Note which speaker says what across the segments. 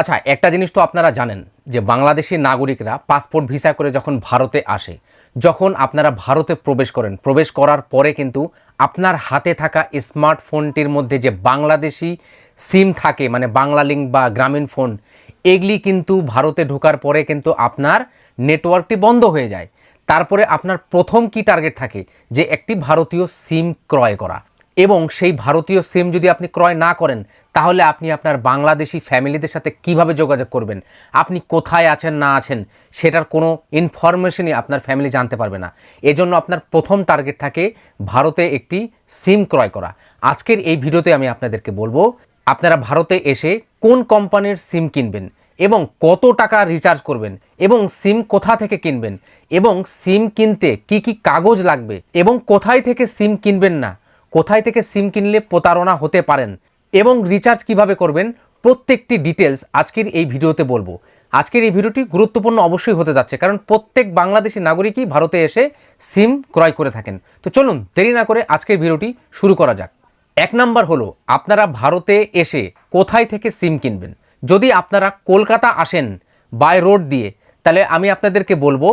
Speaker 1: আচ্ছা একটা জিনিস তো আপনারা জানেন যে বাংলাদেশি নাগরিকরা পাসপোর্ট ভিসা করে যখন ভারতে আসে, যখন আপনারা ভারতে প্রবেশ করেন, প্রবেশ করার পরে কিন্তু আপনার হাতে থাকা স্মার্টফোনটির মধ্যে যে বাংলাদেশি সিম থাকে মানে বাংলা লিঙ্ক বা গ্রামীণ ফোন, এগুলি কিন্তু ভারতে ঢোকার পরে কিন্তু আপনার নেটওয়ার্কটি বন্ধ হয়ে যায়। তারপরে আপনার প্রথম কি টার্গেট থাকে? যে একটি ভারতীয় সিম ক্রয় করা। এবং সেই ভারতীয় সিম যদি আপনি ক্রয় না করেন, তাহলে আপনি আপনার বাংলাদেশি ফ্যামিলিদের সাথে কীভাবে যোগাযোগ করবেন? আপনি কোথায় আছেন, না আছেন, সেটার কোনো ইনফরমেশনই আপনার ফ্যামিলি জানতে পারবে না। এজন্য আপনার প্রথম টার্গেট থাকে ভারতে একটি সিম ক্রয় করা। আজকের এই ভিডিওতে আমি আপনাদেরকে বলব, আপনারা ভারতে এসে কোন কোম্পানির সিম কিনবেন এবং কত টাকা রিচার্জ করবেন এবং সিম কোথা থেকে কিনবেন এবং সিম কিনতে কি কি কাগজ লাগবে এবং কোথায় থেকে সিম কিনবেন না কোথায় থেকে সিম কিনলে প্রতারণা হতে পারেন এবং রিচার্জ কীভাবে করবেন, প্রত্যেকটি ডিটেলস আজকের এই ভিডিওতে বলব। আজকের এই ভিডিওটি গুরুত্বপূর্ণ অবশ্যই হতে যাচ্ছে, কারণ প্রত্যেক বাংলাদেশি নাগরিকই ভারতে এসে সিম ক্রয় করে থাকেন। তো চলুন, দেরি না করে আজকের ভিডিওটি শুরু করা যাক। এক নাম্বার হলো, আপনারা ভারতে এসে কোথায় থেকে সিম কিনবেন? যদি আপনারা কলকাতা আসেন বাই রোড দিয়ে, তাহলে আমি আপনাদেরকে বলব,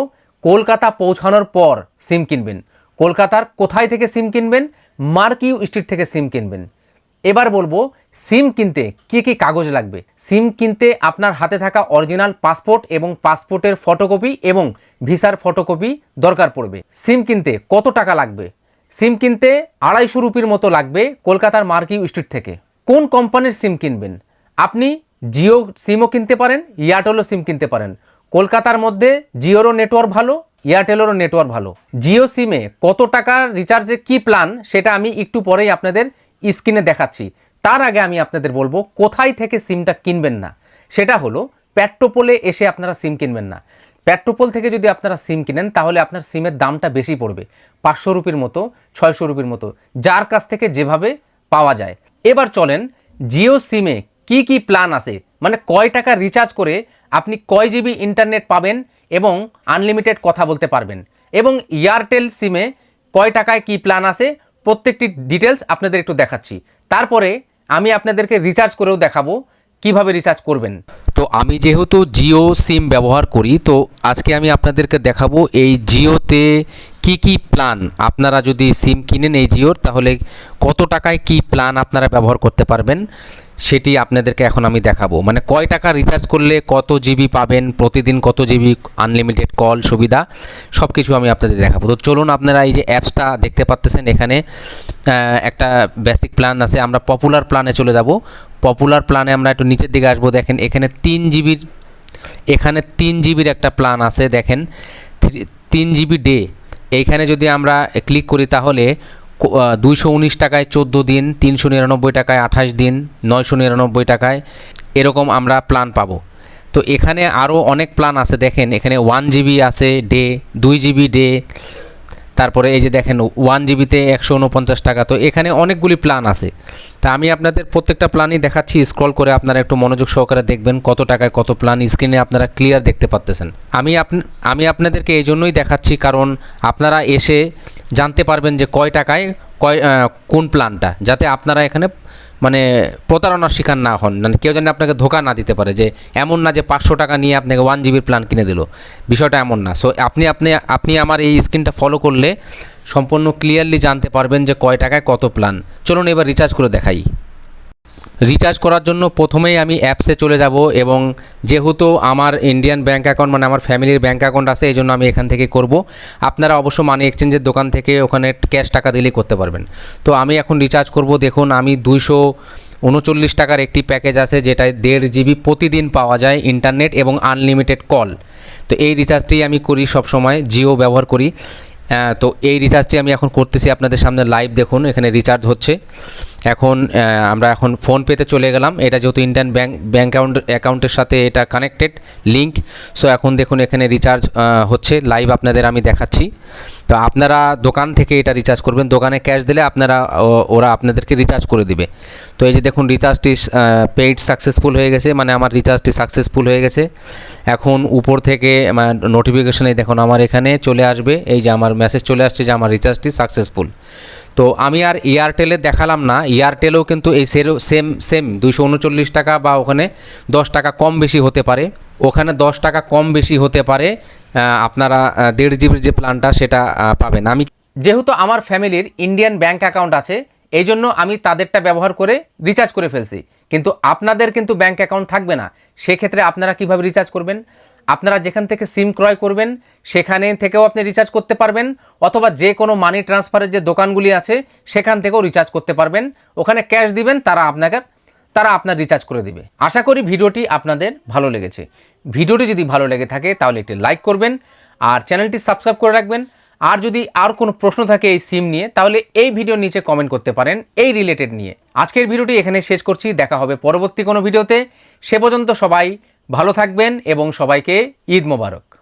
Speaker 1: কলকাতা পৌঁছানোর পর সিম কিনবেন। কলকাতার কোথায় থেকে সিম কিনবেন মার্কিউ স্ট্রিট থেকে সিম কিনবেন। এবার বলব, সিম কিনতে কি কি কাগজ লাগবে? সিম কিনতে আপনার হাতে থাকা অরিজিনাল পাসপোর্ট এবং পাসপোর্টের ফটোকপি এবং ভিসার ফটোকপি দরকার পড়বে। সিম কিনতে কত টাকা লাগবে? সিম কিনতে আড়াইশো রুপির মতো লাগবে কলকাতার মার্কিউ স্ট্রিট থেকে। কোন কোম্পানির সিম কিনবেন? আপনি জিও সিমও কিনতে পারেন, এয়ারটেলও সিম কিনতে পারেন। কলকাতার মধ্যে জিওরও নেটওয়ার্ক ভালো এয়ারটেলেরও নেটওয়ার্ক ভালো। জিও সিমে কত টাকার রিচার্জে কি প্ল্যান সেটা আমি একটু পরেই আপনাদের স্ক্রিনে দেখাচ্ছি। তার আগে আমি আপনাদের বলব, কোথায় থেকে সিমটা কিনবেন না? সেটা হলো পেট্রোপোলে এসে আপনারা সিম কিনবেন না। পেট্রোপোল থেকে যদি আপনারা সিম কিনেন, তাহলে আপনার সিমের দামটা বেশি পড়বে। পাঁচশো রুপির মতো, ছয়শো রুপির মতো, যার কাছ থেকে যেভাবে পাওয়া যায়। এবার চলেন, জিও সিমে কি কি প্ল্যান আছে? মানে কয় টাকা রিচার্জ করে আপনি কয় জিবি ইন্টারনেট পাবেন? এবং আনলিমিটেড কথা বলতে পারবেন। এবং এয়ারটেল সিমে কয় টাকায় কি প্ল্যান আছে, প্রত্যেকটি ডিটেলস আপনাদের একটু দেখাচ্ছি। তারপরে আমি আপনাদেরকে রিচার্জ করেও দেখাবো কীভাবে রিচার্জ করবেন।
Speaker 2: তো আমি যেহেতু জিও সিম ব্যবহার করি, তো আজকে আমি আপনাদেরকে দেখাবো এই জিওতে কি কি প্ল্যান আপনারা যদি সিম কিনেন এই জিওর, তাহলে কত টাকায় কি প্ল্যান আপনারা ব্যবহার করতে পারবেন। সেটি আপনাদেরকে এখন আমি দেখাবো। মানে কয় টাকা রিচার্জ করলে কত জিবি পাবেন, প্রতিদিন কত জিবি আনলিমিটেড কল সুবিধা সব কিছু আমি আপনাদের দেখাবো। তো চলুন আপনারা এই যে অ্যাপসটা দেখতে পাচ্তেছেন এখানে একটা বেসিক প্ল্যান আছে। আমরা পপুলার প্ল্যানে চলে যাব। পপুলার প্ল্যানে আমরা একটু নিচের দিকে আসব। দেখেন, এখানে তিন জিবির এখানে তিন জিবির একটা প্ল্যান আছে। দেখেন তিন জিবি ডে এইখানে যদি আমরা ক্লিক করি তাহলে দুইশো উনিশ টাকায় চোদ্দ দিন, তিনশো নিরানব্বই টাকায় আঠাশ দিন, নয়শো নিরানব্বই টাকায় এরকম আমরা প্ল্যান পাবো। তো এখানে আরও অনেক প্ল্যান আছে, দেখেন এখানে ওয়ান জিবি আছে ডে দুই জিবি ডে তারপরে এই যে দেখেন ওয়ান জিবিতে একশো উনপঞ্চাশ টাকা, তো এখানে অনেকগুলি প্ল্যান আছে। তা আমি আপনাদের প্রত্যেকটা প্ল্যানই দেখাচ্ছি। স্ক্রল করে আপনারা একটু মনোযোগ সহকারে দেখবেন কত টাকায় কত প্ল্যান স্ক্রিনে আপনারা ক্লিয়ার দেখতে পাচ্তেছেন আমি আমি আপনাদেরকে এই জন্যই দেখাচ্ছি কারণ আপনারা এসে জানতে পারবেন যে কয় টাকায় কয় কোন প্ল্যানটা যাতে আপনারা এখানে মানে প্রতারণার শিকার না হন। মানে কেউ যেন আপনাকে ধোকা না দিতে পারে যে এমন না যে পাঁচশো টাকা নিয়ে আপনাকে ওয়ান জিবির প্ল্যান কিনে দিল। বিষয়টা এমন না। সো আপনি আপনি আপনি আমার এই স্ক্রিনটা ফলো করলে সম্পূর্ণ ক্লিয়ারলি জানতে পারবেন যে কয় টাকায় কত প্ল্যান চলুন এবার রিচার্জ করে দেখাই। রিচার্জ করার জন্য প্রথমেই আমি অ্যাপসে চলে যাব এবং যেহেতু আমার ইন্ডিয়ান ব্যাঙ্ক অ্যাকাউন্ট মানে আমার ফ্যামিলির ব্যাঙ্ক অ্যাকাউন্ট আছে এই জন্য আমি এখান থেকে করব। আপনারা অবশ্য মানি এক্সচেঞ্জের দোকান থেকে ওখানে ক্যাশ টাকা দিলেই করতে পারবেন। তো আমি এখন রিচার্জ করব। দেখুন, আমি দুইশো উনচল্লিশ টাকার একটি প্যাকেজ আছে যেটায় দেড় জিবি প্রতিদিন পাওয়া যায় ইন্টারনেট এবং আনলিমিটেড কল তো এই রিচার্জটি আমি করি সব সময় জিও ব্যবহার করি। তো এই রিচার্জটি আমি এখন করতেছি। আপনাদের সামনে লাইভ দেখুন এখানে রিচার্জ হচ্ছে। এখন আমরা এখন ফোনপেতে চলে গেলাম। এটা যেহেতু ইন্ডিয়ান ব্যাঙ্ক ব্যাঙ্ক অ্যাকাউন্ট অ্যাকাউন্টের সাথে এটা কানেক্টেড লিঙ্ক সো এখন দেখুন এখানে রিচার্জ হচ্ছে। লাইভ আপনাদের আমি দেখাচ্ছি। তো আপনারা দোকান থেকে এটা রিচার্জ করবেন। দোকানে ক্যাশ দিলে আপনারা ওরা আপনাদেরকে রিচার্জ করে দিবে। তো এই যে দেখুন রিচার্জটি পেইড সাকসেসফুল হয়ে গেছে। মানে আমার রিচার্জটি সাকসেসফুল হয়ে গেছে। এখন উপর থেকে নোটিফিকেশনে দেখুন, আমার এখানে চলে আসবে। এই যে আমার মেসেজ চলে আসছে যে আমার রিচার্জটি সাকসেসফুল তো আমি আর এয়ারটেলে দেখালাম না। এয়ারটেলেও কিন্তু এই সেম সেম দুশো উনচল্লিশ টাকা বা ওখানে দশ টাকা কম বেশি হতে পারে। ওখানে দশ টাকা কম বেশি হতে পারে আপনারা দেড় জিবির যে প্ল্যানটা সেটা পাবেন। আমি
Speaker 1: যেহেতু আমার ফ্যামিলির ইন্ডিয়ান ব্যাংক অ্যাকাউন্ট আছে, এই জন্য আমি তাদেরটা ব্যবহার করে রিচার্জ করে ফেলছি। কিন্তু আপনাদের কিন্তু ব্যাংক অ্যাকাউন্ট থাকবে না। সেক্ষেত্রে আপনারা কীভাবে রিচার্জ করবেন? আপনারা যেখান থেকে সিম ক্রয় করবেন, সেখানে থেকেও আপনি রিচার্জ করতে পারবেন, অথবা যে কোনো মানি ট্রান্সফারের যে দোকানগুলি আছে, সেখান থেকেও রিচার্জ করতে পারবেন। ওখানে ক্যাশ দিবেন, তারা আপনাকে, তারা আপনার রিচার্জ করে দিবে। আশা করি ভিডিওটি আপনাদের ভালো লেগেছে। ভিডিওটি যদি ভালো লেগে থাকে, তাহলে একটি লাইক করবেন, আর চ্যানেলটি সাবস্ক্রাইব করে রাখবেন। আর যদি আর কোনো প্রশ্ন থাকে এই সিম নিয়ে, তাহলে এই ভিডিওর নিচে কমেন্ট করতে পারেন, এই রিলেটেড নিয়ে। আজকের ভিডিওটি এখানে শেষ করছি, দেখা হবে পরবর্তী কোনো ভিডিওতে। সে পর্যন্ত সবাই ভালো থাকবেন এবং সবাইকে ঈদ মোবারক।